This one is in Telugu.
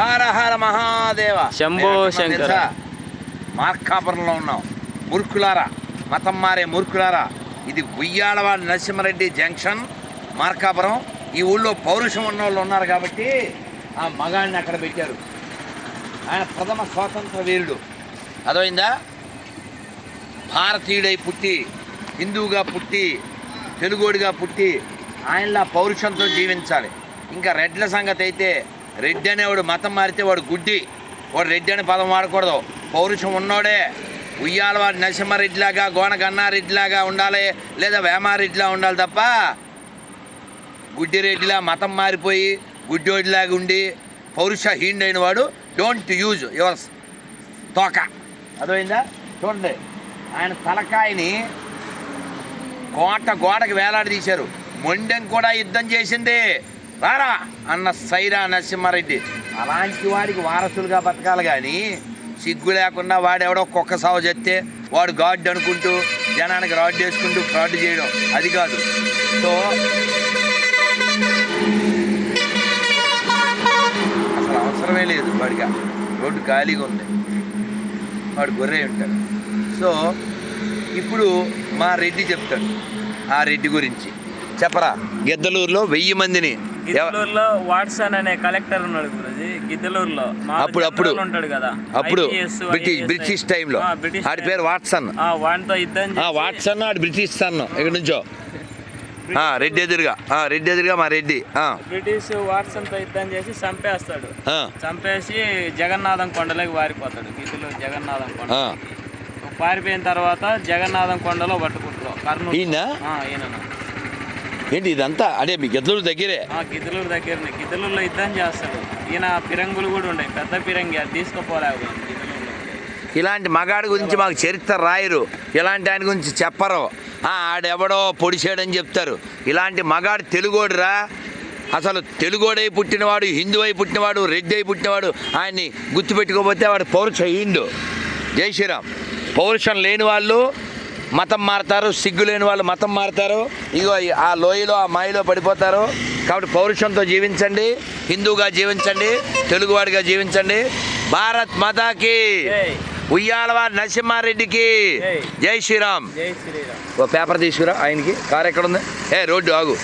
హర హర మహాదేవ. శంభో శంకర. మార్కాపురంలో ఉన్నాం మురుకులారా మతం మారే మురుకులారా ఇది ఉయ్యాలవాడ నరసింహారెడ్డి జంక్షన్ మార్కాపురం. ఈ ఊళ్ళో పౌరుషం ఉన్న వాళ్ళు ఉన్నారు కాబట్టి ఆ మగాడిని అక్కడ పెట్టారు. ఆయన ప్రథమ స్వాతంత్ర వీరుడు. అదైందా భారతీయుడై పుట్టి హిందువుగా పుట్టి తెలుగోడిగా పుట్టి ఆయనలా పౌరుషంతో జీవించాలి. ఇంకా రెడ్ల సంగతి అయితే రెడ్డి అనేవాడు మతం మారితే వాడు గుడ్డి. వాడు రెడ్డి అనే పదం వాడకూడదు. పౌరుషం ఉన్నోడే. ఉయ్యాలవాడు నరసింహారెడ్డిలాగా గోనగన్నారెడ్డిలాగా ఉండాలి లేదా వేమారెడ్డిలా ఉండాలి తప్ప గుడ్డిరెడ్డిలా మతం మారిపోయి గుడ్డోడిలాగా ఉండి పౌరుషహీనుడైన వాడు డోంట్ యూజ్ యువర్స్ తోక. అదైందా చూడండి. ఆయన తలకాయని కోట గోడకి వేలాడదీశారు. మొండెం కూడా యుద్ధం చేసింది. రారా అన్న సైరా నరసింహారెడ్డి. అలాంటి వాడికి వారసులుగా బతకాలి కానీ సిగ్గు లేకుండా వాడెవడో కుక్క సాగు చేస్తే వాడు గాడ్ అనుకుంటూ జనానికి రాడ్ చేసుకుంటూ ఫ్రాడ్ చేయడం అది కాదు. సో అసలు అవసరమే లేదు వాడికి. రోడ్డు ఖాళీగా ఉంది. వాడు గొర్రె ఉంటాడు. సో ఇప్పుడు మా రెడ్డి చెప్తాడు. ఆ రెడ్డి గురించి. చెప్పరా? గిద్దలూరులో వెయ్యి మందిని గిద్దలూరులో వాట్సన్ అనే కలెక్టర్ ఉన్నాడు గురుజీ గిద్దలూరులో. మా అప్పుడు- అప్పుడు. ఉంటాడు కదా అప్పుడు బ్రిటిష్ బ్రిటిష్ టైంలో ఆడి పేరు వాట్సన్. ఆ, వాడితో చేసి వాట్సన్ ఆడు బ్రిటిష్ సన్. ఇక్కడ నుంచో? ఆ, రెడ్డి ఎదురుగా. ఆ, రెడ్డి ఎదురుగా మా రెడ్డి. ఆ, బ్రిటిష్ వాట్సన్తో యుద్ధం చేసి చంపేస్తాడు. ఆ, చంపేసి జగన్నాథం కొండలోకి వారిపోతాడు. గిద్దలూరు జగన్నాథం కొండ. పారిపోయిన తర్వాత జగన్నాథం కొండలో పట్టుకుంటారు. కర్నూలు ఈయన? ఏంటి ఇదంతా? అదే మీ గిద్దలూరు దగ్గరే. ఆ, గిద్దలూరు దగ్గరనే. గిద్దలూరులో యుద్ధం చేస్తాడు. ఈయన పిరంగులు కూడా ఉన్నాయి పెద్ద పిరంగి అది గిద్దలూరులో. ఇలాంటి మగాడి గురించి మాకు చరిత్ర రాయరు. ఇలాంటి ఆయన గురించి చెప్పరు. ఆడెవడో పొడిచాడని చెప్తారు. ఇలాంటి మగాడు తెలుగోడురా. అసలు తెలుగోడై పుట్టినవాడు హిందూ అయి పుట్టినవాడు రెడ్డి అయి పుట్టినవాడు ఆయన్ని గుర్తుపెట్టుకోకపోతే వాడు పౌరుష హిందూ జై శ్రీరామ్. పౌరుషం లేని వాళ్ళు మతం మారుతారు సిగ్గు లేని వాళ్ళు మతం మారుతారు. ఇగో ఆ లోయలో ఆ మాయలో పడిపోతారు. కాబట్టి పౌరుషంతో జీవించండి హిందూగా జీవించండి తెలుగువాడిగా జీవించండి. భారత్ మాతాకి ఉయ్యాలవారి నరసింహారెడ్డికి జై. శ్రీరామ్. జై శ్రీరామ్. ఓ పేపర్ తీసుకురా ఆయనకి. కారు ఎక్కడ ఉంది ఏ రోడ్డు ఆగు.